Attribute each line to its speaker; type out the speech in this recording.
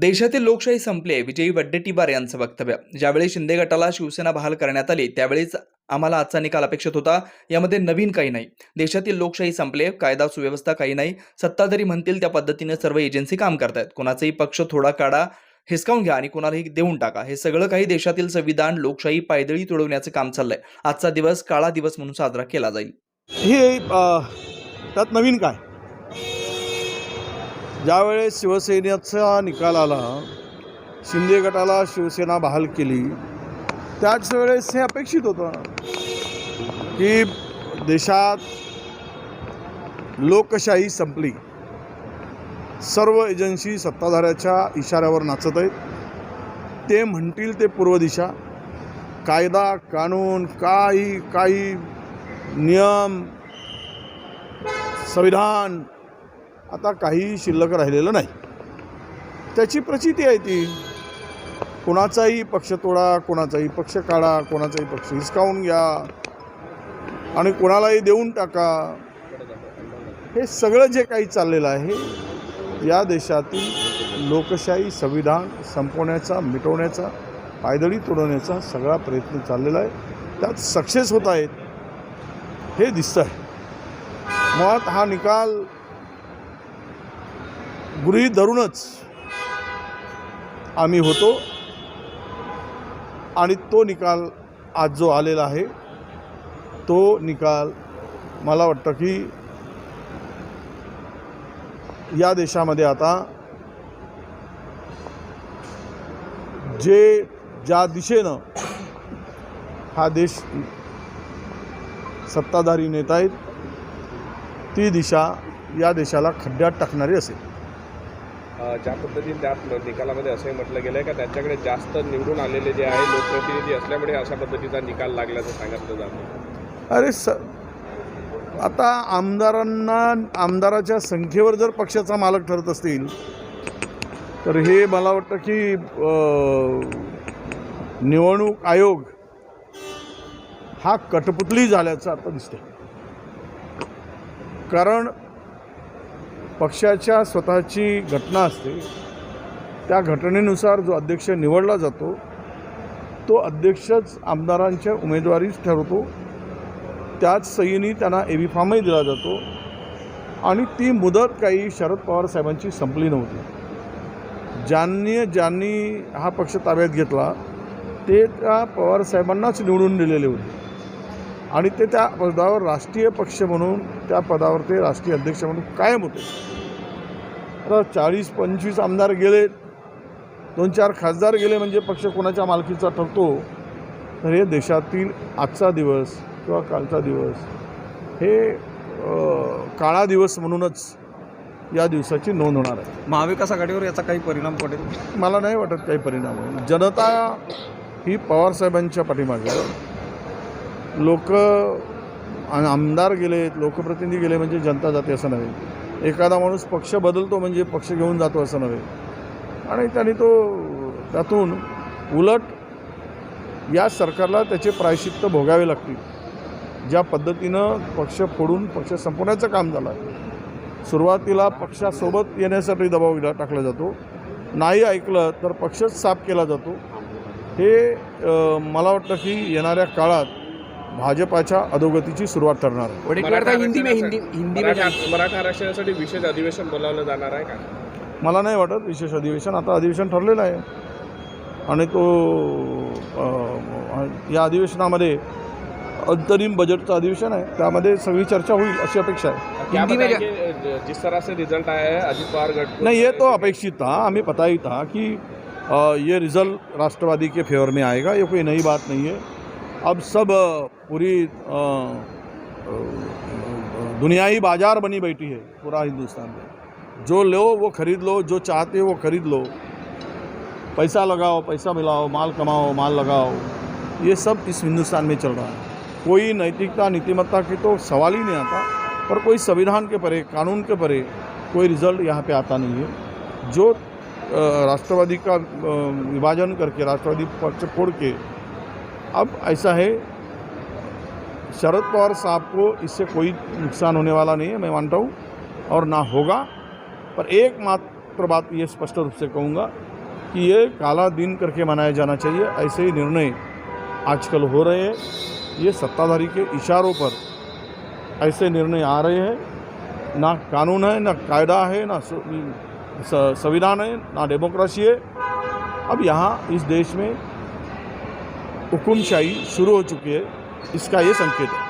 Speaker 1: देशातील लोकशाही संपली विजयी वड्डेटीवार यांचं वक्तव्य. ज्यावेळी शिंदे गटाला शिवसेना बहाल करण्यात आली त्यावेळीच आम्हाला आजचा निकाल अपेक्षित होता. यामध्ये नवीन काही नाही. देशातील लोकशाही संपले कायदा सुव्यवस्था काही नाही. सत्ताधारी म्हणतील त्या पद्धतीने सर्व एजन्सी काम करतायत. कोणाचाही पक्ष थोडा काढा हिसकावून घ्या आणि कोणालाही देऊन टाका. हे सगळं काही देशातील संविधान लोकशाही पायदळी तुडवण्याचं काम चाललंय. आजचा दिवस काळा दिवस म्हणून साजरा केला जाईल.
Speaker 2: हे त्यात नवीन काय? ज्यावेळेस शिवसेनेचा निकाल आला शिंदे गटाला शिवसेना बहाल केली त्याच वेळेस हे अपेक्षित होतं की देशात लोकशाही संपली. सर्व एजन्सी सत्ताधाऱ्याच्या इशाऱ्यावर नाचत आहेत. ते म्हणतील ते पूर्व दिशा. कायदा कानून काही काही नियम संविधान आता काही शिल्लक राहिलेलं नाही. त्याची प्रचिती आहे ती. कोणाचाही पक्ष तोडा कोणाचाही पक्ष काढा कोणाचाही पक्ष हिसकावून घ्या आणि कोणालाही देऊन टाका. हे सगळं जे काही चाललेलं आहे या देशातील लोकशाही संविधान संपवण्याचा मिटवण्याचा पायदळी तोडवण्याचा सगळा प्रयत्न चाललेला आहे. त्यात सक्सेस होत आहेत. हे दिसतं आहे मुळात हा निकाल गृहीत धरूनच आम्ही होतो. आणि तो निकाल आज जो आलेला आहे तो निकाल मला वाटतं की या देशामध्ये आता जे ज्या दिशेनं हा देश सत्ताधारी नेत आहेत ती दिशा या देशाला खड्ड्यात टाकणारी असेल.
Speaker 3: ज्या पद्धतीने त्यात निकालामध्ये असंही म्हटलं गेलं आहे का त्यांच्याकडे जास्त निवडून आलेले जे आहे लोकप्रतिनिधी असल्यामुळे अशा पद्धतीचा निकाल लागल्याचं सांगितलं जातं
Speaker 2: अरे स आता आमदारांना आमदाराच्या संख्येवर जर पक्षाचा मालक ठरत असतील तर हे मला वाटतं की निवडणूक आयोग हा कठपुतली झाल्याचं आता दिसतं कारण पक्षाच्या स्वतःची घटना असते त्या घटनेनुसार जो अध्यक्ष निवडला जातो तो अध्यक्षच आमदारांच्या उमेदवारीच ठरवतो. त्याच सहीने त्यांना ए बी फॉर्मही दिला जातो आणि ती मुदत काही शरद पवार साहेबांची संपली नव्हती. ज्यांनी ज्यांनी हा पक्ष ताब्यात घेतला ते त्या पवार साहेबांनाच निवडून दिलेले होते. आणि ते त्या पदावर राष्ट्रीय पक्ष म्हणून त्या पदावर ते राष्ट्रीय अध्यक्ष म्हणून कायम होते. आता चाळीस पंचवीस आमदार गेले दोन चार खासदार गेले म्हणजे पक्ष कोणाच्या मालकीचा ठरतो? तर हे देशातील आजचा दिवस किंवा कालचा दिवस हे काळा दिवस म्हणूनच या दिवसाची नोंद होणार आहे.
Speaker 4: महाविकास आघाडीवर याचा काही परिणाम पडेल?
Speaker 2: मला नाही वाटत काही परिणाम होईल. जनता ही पवारसाहेबांच्या पाठीमागे लोक आमदार गेलेत लोकप्रतिनिधी गेले म्हणजे जनता जाते असं नव्हे. एखादा माणूस पक्ष बदलतो म्हणजे पक्ष घेऊन जातो असं नव्हे. आणि त्यांनी तो त्यातून उलट या सरकारला त्याचे प्रायश्चित्त भोगावे लागतील. ज्या पद्धतीनं पक्ष फोडून पक्ष संपवण्याचं काम झालं. सुरुवातीला पक्षासोबत येण्यासाठी दबाव दिला टाकला जातो. नाही ऐकलं तर पक्षच साफ केला जातो. हे मला वाटतं की येणाऱ्या काळात भाजपाच्या अधोगतीची सुरुवात ठरणार आहे.
Speaker 4: वडेट्टीवार का हिंदी में हिंदी हिंदी में
Speaker 3: मराठा मराठा आरक्षणासाठी विशेष अधिवेशन बोलावलं जाणार आहे का?
Speaker 2: मला नाही वाटत विशेष अधिवेशन. आता अधिवेशन ठरलेलं आहे. आणि तो अ, या अधिवेशनामध्ये अंतरिम बजेटचं अधिवेशन आहे. त्यामध्ये सगळी चर्चा होईल अशी अपेक्षा आहे.
Speaker 3: क्या
Speaker 4: हिंदी में
Speaker 3: जिस तरह से रिजल्ट आया है अजित पवार गट को-
Speaker 2: नहीं ये तो अपेक्षित था. हमें पता ही था कि अ, ये रिज़ल्ट राष्ट्रवादी के फेवर में आएगा. ये कोई नई बात नहीं है. अब सब पूरी दुनियाई बाज़ार बनी बैठी है पूरा हिंदुस्तान में। जो लो, वो खरीद लो, जो चाहते हो वो खरीद लो। पैसा लगाओ, पैसा मिलाओ, माल कमाओ, माल लगाओ। ये सब इस हिंदुस्तान में चल रहा है। कोई नैतिकता, नीतिमत्ता की तो सवाल ही नहीं आता, पर कोई संविधान के परे, कानून के परे कोई रिज़ल्ट यहाँ पे आता नहीं है। जो राष्ट्रवादी का विभाजन करके, राष्ट्रवादी पक्ष फोड़ के अब ऐसा है, शरद पवार साहब को इससे कोई नुकसान होने वाला नहीं है, मैं मानता हूँ, और ना होगा। पर एक मात्र बात ये स्पष्ट रूप से कहूँगा कि ये काला दिन करके मनाया जाना चाहिए, ऐसे ही निर्णय आजकल हो रहे हैं। ये सत्ताधारी के इशारों पर ऐसे निर्णय आ रहे हैं। ना कानून है, ना कायदा है, ना संविधान है, ना डेमोक्रेसी है। अब यहाँ इस देश में हुकुमशाही शुरू हो चुकी है। इसका ये संकेत है।